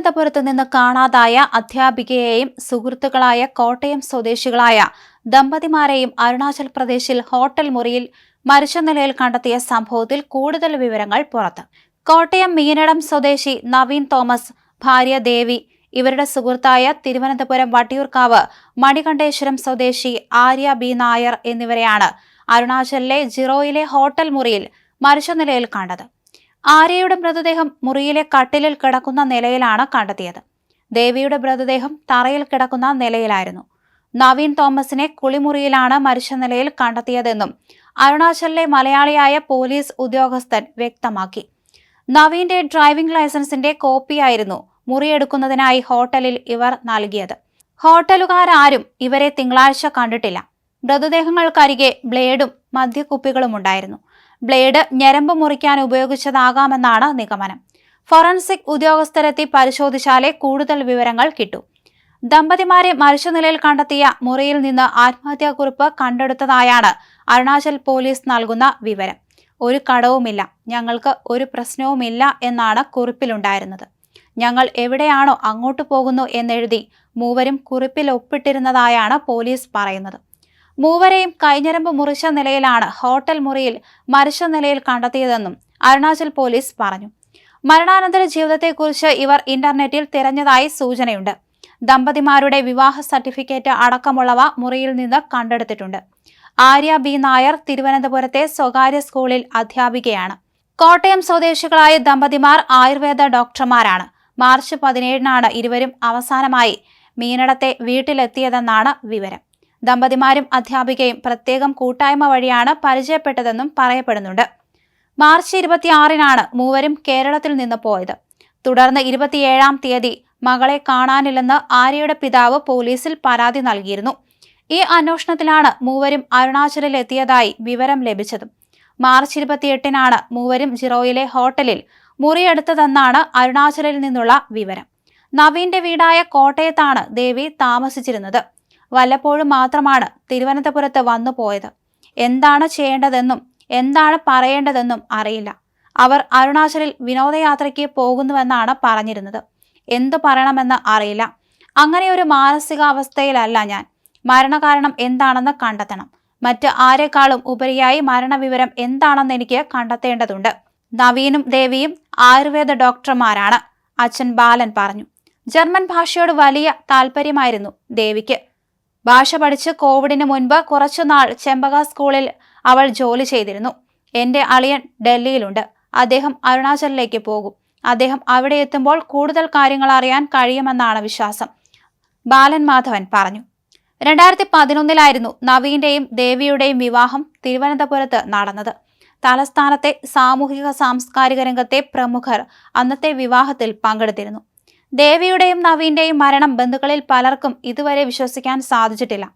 തിരുവനന്തപുരത്ത് നിന്ന് കാണാതായ അധ്യാപികയെയും സുഹൃത്തുക്കളായ കോട്ടയം സ്വദേശികളായ ദമ്പതിമാരെയും അരുണാചൽ പ്രദേശിൽ ഹോട്ടൽ മുറിയിൽ മരിച്ച നിലയിൽ കണ്ടെത്തിയ സംഭവത്തിൽ കൂടുതൽ വിവരങ്ങൾ പുറത്ത്. കോട്ടയം മീനടം സ്വദേശി നവീൻ തോമസ് ഭാര്യ ദേവി ഇവരുടെ സുഹൃത്തായ തിരുവനന്തപുരം വട്ടിയൂർക്കാവ് മണികണ്ഠേശ്വരം സ്വദേശി ആര്യ ബി നായർ എന്നിവരെയാണ് അരുണാചലിലെ ജിറോയിലെ ഹോട്ടൽ മുറിയിൽ മരിച്ച നിലയിൽ കണ്ടത്. ആര്യയുടെ മൃതദേഹം മുറിയിലെ കട്ടിലിൽ കിടക്കുന്ന നിലയിലാണ് കണ്ടെത്തിയത്. ദേവിയുടെ മൃതദേഹം തറയിൽ കിടക്കുന്ന നിലയിലായിരുന്നു. നവീൻ തോമസിനെ കുളിമുറിയിലാണ് മരിച്ച നിലയിൽ കണ്ടെത്തിയതെന്നും അരുണാചലിലെ മലയാളിയായ പോലീസ് ഉദ്യോഗസ്ഥൻ വ്യക്തമാക്കി. നവീന്റെ ഡ്രൈവിംഗ് ലൈസൻസിന്റെ കോപ്പിയായിരുന്നു മുറിയെടുക്കുന്നതിനായി ഹോട്ടലിൽ ഇവർ നൽകിയത്. ഹോട്ടലുകാരാരും ഇവരെ തിങ്കളാഴ്ച കണ്ടിട്ടില്ല. മൃതദേഹങ്ങൾക്കരികെ ബ്ലേഡും മദ്യക്കുപ്പികളും ഉണ്ടായിരുന്നു ബ്ലേഡ് ഞരമ്പ് മുറിക്കാൻ ഉപയോഗിച്ചതാകാമെന്നാണ് നിഗമനം. ഫോറൻസിക് ഉദ്യോഗസ്ഥരെത്തി പരിശോധിച്ചാലേ കൂടുതൽ വിവരങ്ങൾ കിട്ടൂ. ദമ്പതിമാരെ മരിച്ച നിലയിൽ കണ്ടെത്തിയ മുറിയിൽ നിന്ന് ആത്മഹത്യാക്കുറിപ്പ് കണ്ടെടുത്തതായാണ് അരുണാചൽ പോലീസ് നൽകുന്ന വിവരം. ഒരു കടവുമില്ല. ഞങ്ങൾക്ക് ഒരു പ്രശ്നവുമില്ല എന്നാണ് കുറിപ്പിലുണ്ടായിരുന്നത്. ഞങ്ങൾ എവിടെയാണോ അങ്ങോട്ട് പോകുന്നു എന്നെഴുതി മൂവരും കുറിപ്പിൽ ഒപ്പിട്ടിരുന്നതായാണ് പോലീസ് പറയുന്നത്. മൂവരെയും കൈഞ്ഞരമ്പ് മുറിച്ച നിലയിലാണ് ഹോട്ടൽ മുറിയിൽ മരിച്ച നിലയിൽ കണ്ടെത്തിയതെന്നും അരുണാചൽ പോലീസ് പറഞ്ഞു. മരണാനന്തര ജീവിതത്തെക്കുറിച്ച് ഇവർ ഇന്റർനെറ്റിൽ തിരഞ്ഞതായി സൂചനയുണ്ട്. ദമ്പതിമാരുടെ വിവാഹ സർട്ടിഫിക്കറ്റ് അടക്കമുള്ളവ മുറിയിൽ നിന്ന് കണ്ടെടുത്തിട്ടുണ്ട്. ആര്യ ബി. നായർ തിരുവനന്തപുരത്തെ സ്വകാര്യ സ്കൂളിൽ അധ്യാപികയാണ്. കോട്ടയം സ്വദേശികളായ ദമ്പതിമാർ ആയുർവേദ ഡോക്ടർമാരാണ്. മാർച്ച് പതിനേഴിനാണ് ഇരുവരും അവസാനമായി മീനടത്തെ വീട്ടിലെത്തിയതെന്നാണ് വിവരം. ദമ്പതിമാരും അധ്യാപികയും പ്രത്യേകം കൂട്ടായ്മ വഴിയാണ് പരിചയപ്പെട്ടതെന്നും പറയപ്പെടുന്നുണ്ട്. മാർച്ച് ഇരുപത്തിയാറിനാണ് മൂവരും കേരളത്തിൽ നിന്ന് പോയത്. തുടർന്ന് ഇരുപത്തിയേഴാം തീയതി മകളെ കാണാനില്ലെന്ന് ആര്യയുടെ പിതാവ് പോലീസിൽ പരാതി നൽകിയിരുന്നു. ഈ അന്വേഷണത്തിലാണ് മൂവരും അരുണാചലിൽ എത്തിയതായി വിവരം ലഭിച്ചതും. മാർച്ച് ഇരുപത്തിയെട്ടിനാണ് മൂവരും ജിറോയിലെ ഹോട്ടലിൽ മുറിയെടുത്തതെന്നാണ് അരുണാചലിൽ നിന്നുള്ള വിവരം. നവീന്റെ വീടായ കോട്ടയത്താണ് ദേവി താമസിച്ചിരുന്നത്. വല്ലപ്പോഴും മാത്രമാണ് തിരുവനന്തപുരത്ത് വന്നു പോയത്. എന്താണ് ചെയ്യേണ്ടതെന്നും എന്താണ് പറയേണ്ടതെന്നും അറിയില്ല. അവർ അരുണാചലിൽ വിനോദയാത്രയ്ക്ക് പോകുന്നുവെന്നാണ് പറഞ്ഞിരുന്നത്. എന്തു പറയണമെന്ന് അറിയില്ല. അങ്ങനെ ഒരു മാനസികാവസ്ഥയിലല്ല ഞാൻ. മരണകാരണം എന്താണെന്ന് കണ്ടെത്തണം. മറ്റ് ആരെക്കാളും ഉപരിയായി മരണവിവരം എന്താണെന്ന് എനിക്ക് കണ്ടെത്തേണ്ടതുണ്ട്. നവീനും ദേവിയും ആയുർവേദ ഡോക്ടർമാരാണ് അച്ഛൻ ബാലൻ പറഞ്ഞു. ജർമ്മൻ ഭാഷയോട് വലിയ താല്പര്യമായിരുന്നു ദേവിക്ക്. ഭാഷ പഠിച്ച് കോവിഡിന് മുൻപ് കുറച്ചുനാൾ ചെമ്പക സ്കൂളിൽ അവൾ ജോലി ചെയ്തിരുന്നു. എന്റെ അളിയൻ ഡൽഹിയിലുണ്ട്. അദ്ദേഹം അരുണാചലിലേക്ക് പോകും. അദ്ദേഹം അവിടെ എത്തുമ്പോൾ കൂടുതൽ കാര്യങ്ങൾ അറിയാൻ കഴിയുമെന്നാണ് വിശ്വാസം. ബാലൻ മാധവൻ പറഞ്ഞു. രണ്ടായിരത്തി പതിനൊന്നിലായിരുന്നു നവീന്റെയും ദേവിയുടെയും വിവാഹം തിരുവനന്തപുരത്ത് നടന്നത്. തലസ്ഥാനത്തെ സാമൂഹിക സാംസ്കാരിക രംഗത്തെ പ്രമുഖർ അന്നത്തെ വിവാഹത്തിൽ പങ്കെടുത്തിരുന്നു. ദേവിയുടെയും നവീന്റെയും മരണം ബന്ധുക്കളിൽ പലർക്കും ഇതുവരെ വിശ്വസിക്കാൻ സാധിച്ചിട്ടില്ല.